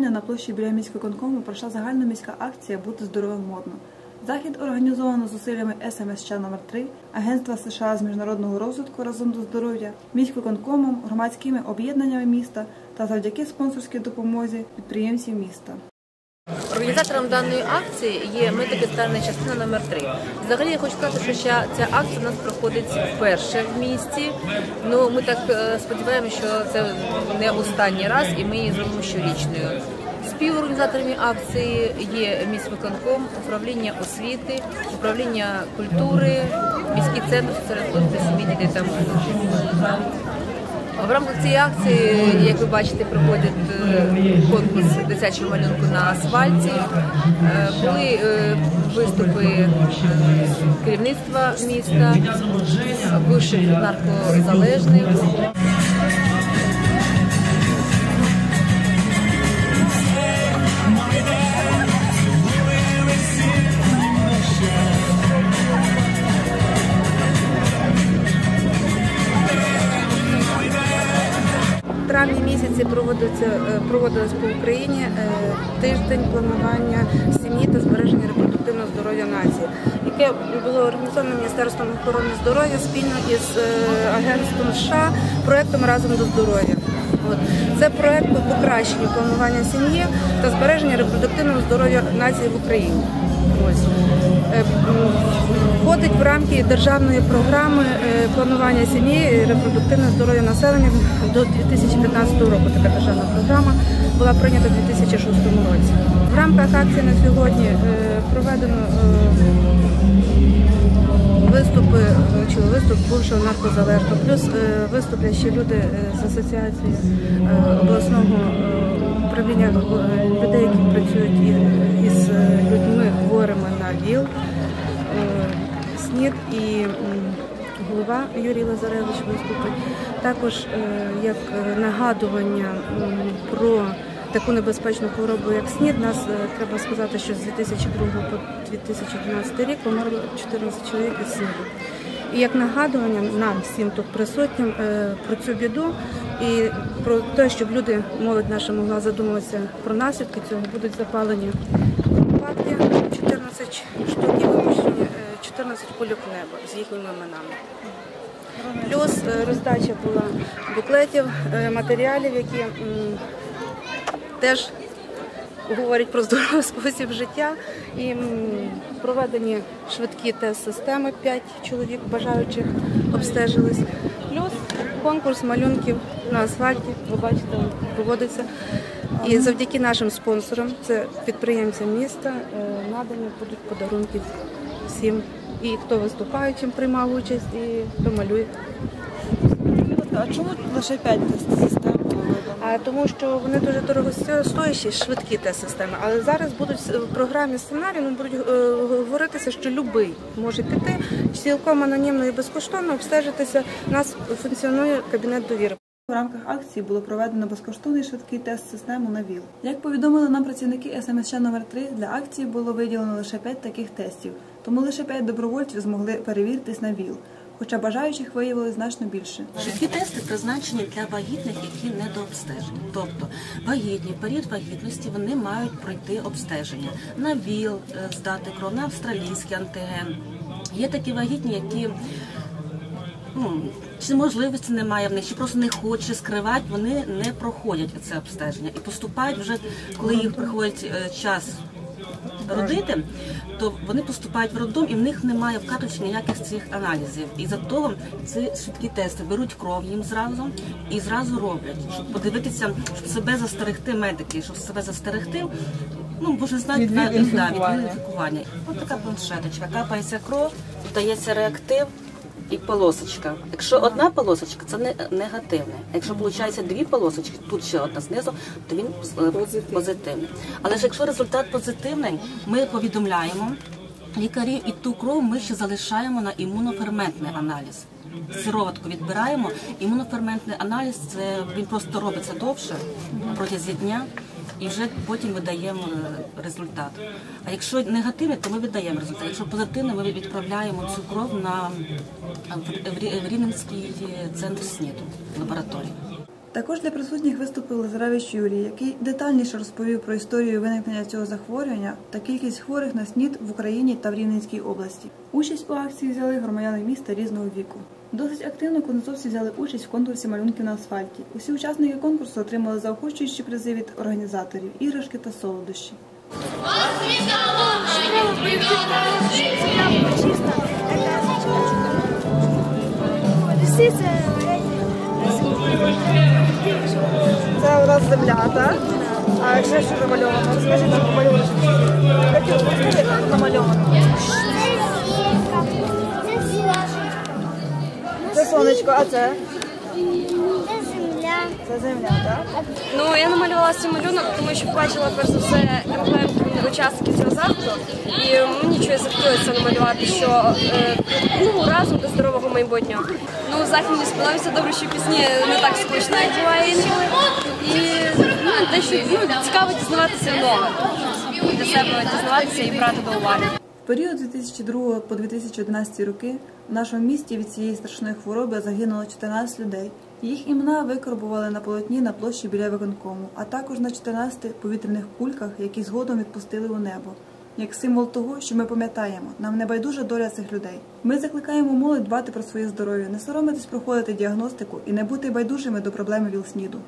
травня на площі біля міськвиконкому пройшла загальноміська акція Бути здоровим модно. Захід організовано зусиллями СМСЧ номер 3 Агентства США з міжнародного розвитку разом до здоров'я, міськвиконкомом, громадськими об'єднаннями міста та завдяки спонсорській допомозі підприємців міста. Організатором даної акції є медико-соціальна частина номер 3 Взагалі я хочу сказати, що ця, ця акція у нас проходить вперше в місті. Ну ми так е, сподіваємося, що це не останній раз, і ми її зробимо щорічною. Співорганізаторами акції є міськвиконком, управління освіти, управління культури, міський центр соціальних служб для сім'ї дітей та молоді. В рамках цієї акції, як ви бачите, проходить е, конкурс дитячого малюнку на асфальті. Е, Були е, виступи керівництва міста, бивших наркозалежних. Е, по Україні е, тиждень планування сім'ї та збереження репродуктивного здоров'я нації, яке було організовано Міністерством охорони здоров'я спільно із е, агентством США проектом разом до здоров'я. Це проект по покращенню планування сім'ї та збереження репродуктивного здоров'я нації в Україні. Ось. Входить в рамки державної програми е, планування сім'ї і репродуктивне здоров'я населення до 2015 року. Така державна програма була прийнята у 2006 році. В рамках акції на сьогодні е, проведено е, виступи чи виступ бувшого наркозалежного, плюс виступлять ще люди з асоціації обласного управління людей, які працюють із людьми хворими на ВІЛ, СНІД і голова Юрій Лазаревич виступить. Також е, як нагадування про таку небезпечну хворобу, як СНІД, нас е, треба сказати, що з 2002 по 2012 рік померло 14 чоловік із СНІДу. І як нагадування нам всім тут присутнім е, про цю біду і про те, щоб люди, молодь наша могла задумуватися про наслідки цього, будуть запалені компакти 14 штук і 14 кульок неба з їхніми іменами. Плюс е, роздача була буклетів, е, матеріалів, які теж говорять про здоровий спосіб життя. І проведені швидкі тест-системи, 5 чоловік бажаючих обстежились. Плюс конкурс малюнків на асфальті, ви бачите, проводиться. І завдяки нашим спонсорам, це підприємцям міста, е, надані будуть подарунки всім. І хто виступає, чим приймав участь, і хто малює. А чому лише 5 тест-систем? Тому, що вони дуже дорогостоящі, швидкі те системи. Але зараз будуть в програмі сценарію ну, будуть е, говоритися, що любий може піти цілком анонімно і безкоштовно обстежитися. У нас функціонує кабінет довіри. В рамках акції було проведено безкоштовний швидкий тест систему на ВІЛ. Як повідомили нам працівники СМСЧ номер 3 для акції було виділено лише 5 таких тестів, тому лише 5 добровольців змогли перевіритись на ВІЛ, хоча бажаючих виявили значно більше. Швидкі тести призначені для вагітних, які недообстежені. Тобто вагітні, період вагітності вони мають пройти обстеження на ВІЛ, е, здати кров, на австралійський антиген. Є такі вагітні, які ну, чи можливості немає в них, чи просто не хочуть скривати, вони не проходять це обстеження і поступають вже, коли їх приходить е, час родити, то вони поступають в роддом і в них немає в карточці ніяких цих аналізів. І за того ці швидкі тести беруть кров їм зразу і зразу роблять, щоб подивитися, щоб себе застерегти медики, щоб себе застерегти. Ну, знати Від на від інфікування. Ось така планшеточка, капається кров, дається реактив. І полосочка. Якщо одна полосочка, це не негативне. Якщо виходить дві полосочки, тут ще одна знизу, то він е, позитивний. Але ж якщо результат позитивний, ми повідомляємо лікарів, і ту кров ми ще залишаємо на імуноферментний аналіз. Сироватку відбираємо. Імуноферментний аналіз це він просто робиться довше протягом дня. І вже потім видаємо е, результат. А якщо негативний, то ми видаємо результат. Якщо позитивний, ми відправляємо цю кров на в- в Рівненський центр СНІДу лабораторію. Також для присутніх виступив Лазаревич Юрій, який детальніше розповів про історію виникнення цього захворювання та кількість хворих на СНІД в Україні та в Рівненській області. Участь у акції взяли громадяни міста різного віку. Досить активно конкурсовці взяли участь в конкурсі малюнків на асфальті. Усі учасники конкурсу отримали заохочуючі призи від організаторів, іграшки та солодощі. Це у нас земля, так? А ще що намальовано? Розкажи нам намальовано. Як намальовано? Сонечко, а це? Це земля, так? Ну я намалювала цей малюнок, тому що побачила перш за все емблемку учасників цього заходу, і мені щось захотілося намалювати, що е, ну разом до здорового майбутнього. Ну захід мені сподобався добре, що пісні не так скучно буває інколи. І ну, дещо ну, цікаво дізнаватися нове для себе дізнаватися і брати до уваги. Період з 2002 по 2011 роки в нашому місті від цієї страшної хвороби загинуло 14 людей. Їх імена викорбували на полотні на площі біля виконкому, а також на 14 повітряних кульках, які згодом відпустили у небо. Як символ того, що ми пам'ятаємо, нам не байдужа доля цих людей. Ми закликаємо молодь дбати про своє здоров'я, не соромитись проходити діагностику і не бути байдужими до проблеми ВІЛ-СНІДу.